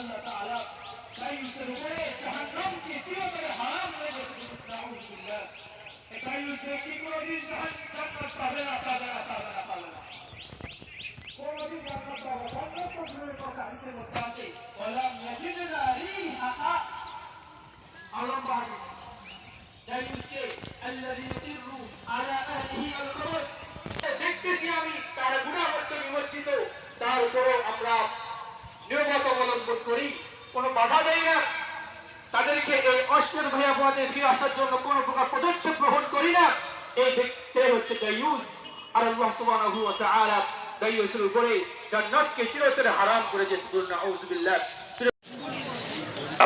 আল্লাহ তাআলা তাইউসের উপরে জাহান্নামকে চিরতরে হারাম হয়ে গেছে নাউজুবিল্লাহ। তাইউস কি কোনদিন জাহান্নাম পাবে পাবে না পাবে না পাবে না। পাবে না। তার গুনাহ করতে তার উপরও অবলম্বন করি, কোনো বাধা দেয় না। তাদেরকে এই অশ্বের ভয়াবহাতে ফিরে আসার জন্য কোন প্রকার পদক্ষেপ গ্রহণ করি না। এই ব্যক্তি হচ্ছে দায়ুস। আর আল্লাহ সুবহানাহু ওয়া দায়ুসের উপরে জান্নাতকে চিরতরে হারাম সুবহান আউযুবিল্লাহ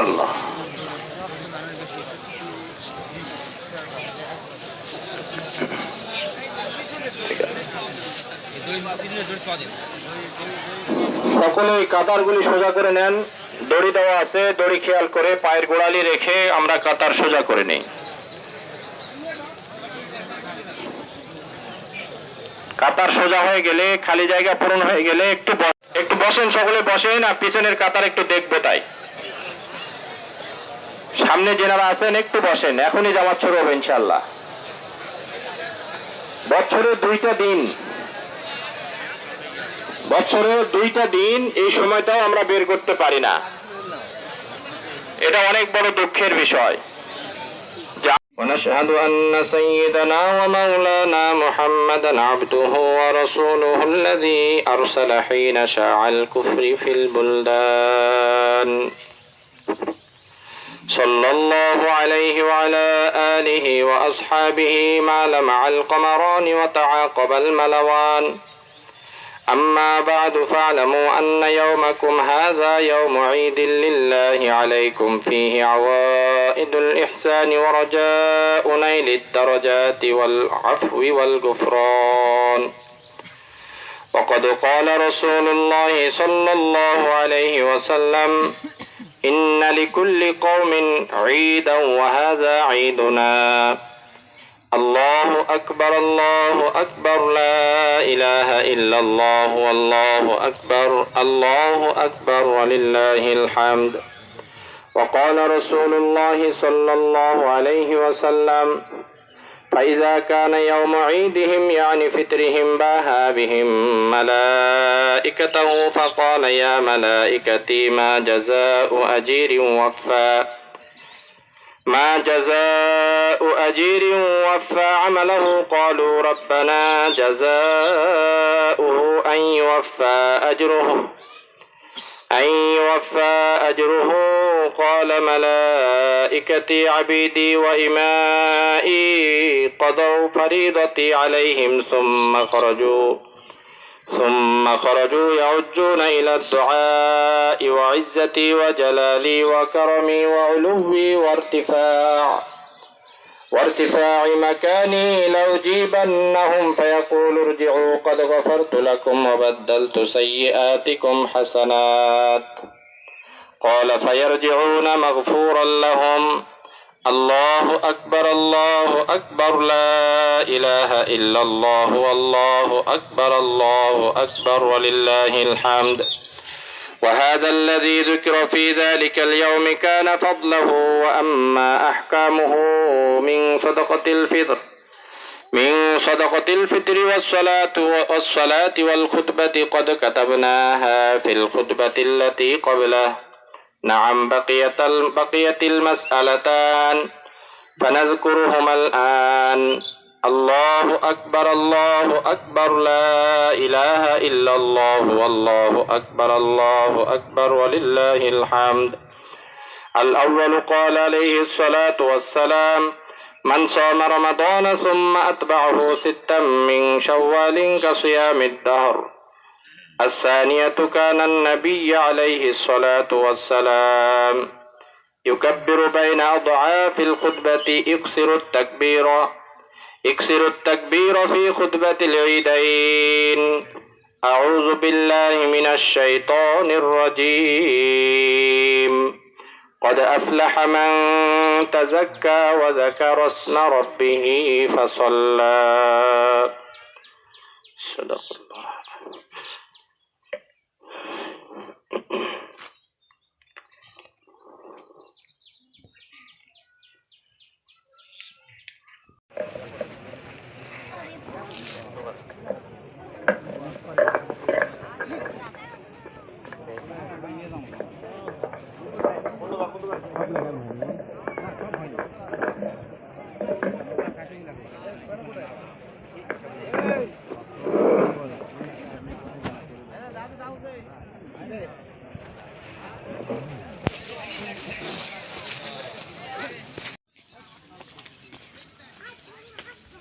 আল্লাহ। সকলে এই কাতারগুলি সোজা করে নেন। দড়ি দেওয়া আছে, দড়ি খেয়াল করে পায়ের গোড়ালি রেখে আমরা কাতার সোজা করে নিই। কাতার সোজা হয়ে গেলে, খালি জায়গা পূরণ হয়ে গেলে একটু একটু বসেন, সকলে বসেন, আর পিছনের কাতার একটু দেখব তাই। সামনে যেনারা আছেন, একটু বসেন, এখনই জামাত শুরু হবে ইনশাল্লাহ বছরে দুইটা দিন বছরে দুইটা দিন এই সময়টাও আমরা বের করতে পারি না এটা অনেক বড় দুঃখের বিষয় যা- ونشهد أن سيدنا ومولانا محمدا عبده ورسوله الذي أرسل حين شاع الكفر في البلدان صلى الله عليه وعلى آله وأصحابه ما لمع القمران وتعاقب الملوان أما بعد فاعلموا أن يومكم هذا يوم عيد لله عليكم فيه عوائد الإحسان ورجاء نيل الدرجات والعفو والغفران. وقد قال رسول الله صلى الله عليه وسلم إن لكل قوم عيدا وهذا عيدنا. الله أكبر الله أكبر لا إله إلا الله والله أكبر الله أكبر ولله الحمد. وقال رسول الله صلى الله عليه وسلم فإذا كان يوم عيدهم يعني فطرهم باها بهم ملائكته فقال يا ملائكتي ما جزاء أجير وفى ما جزاء أجير وفى عمله قالوا ربنا جزاؤه أن يوفى أجره أن يوفى أجره. قال ملائكتي عبيدي وإمائي قضوا فريضتي عليهم ثم خرجوا. ثم خرجوا يعجون إلى الدعاء وعزتي وجلالي وكرمي وعلوي وارتفاع وارتفاع مكاني لأجيبنهم فيقول ارجعوا قد غفرت لكم وبدلت سيئاتكم حسنات قال فيرجعون مغفورا لهم الله أكبر الله أكبر لا إله إلا الله والله أكبر الله أكبر ولله الحمد. وهذا الذي ذكر في ذلك اليوم كان فضله وأما أحكامه من صدقة الفطر من صدقة الفطر والصلاة والصلاة والخطبة قد كتبناها في الخطبة التي قبله. نعم بقيت بقيت المسألتان. فنذكرهما الآن. الله أكبر الله أكبر لا إله إلا الله والله أكبر الله أكبر ولله الحمد. الأول قال عليه الصلاة والسلام من صام رمضان ثم أتبعه ستا من شوال كصيام الدهر الثانية كان النبي عليه الصلاة والسلام يكبر بين أضعاف الخطبة يكسر التكبير يكسر التكبير في خطبة العيدين. أعوذ بالله من الشيطان الرجيم. قد أفلح من تزكى وذكر اسم ربه فصلى. صدق الله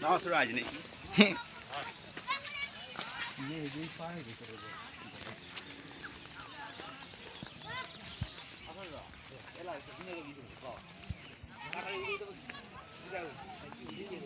Now it's right, isn't it? 那不是那个鱼怎么搞？他那个鱼都实在，一点。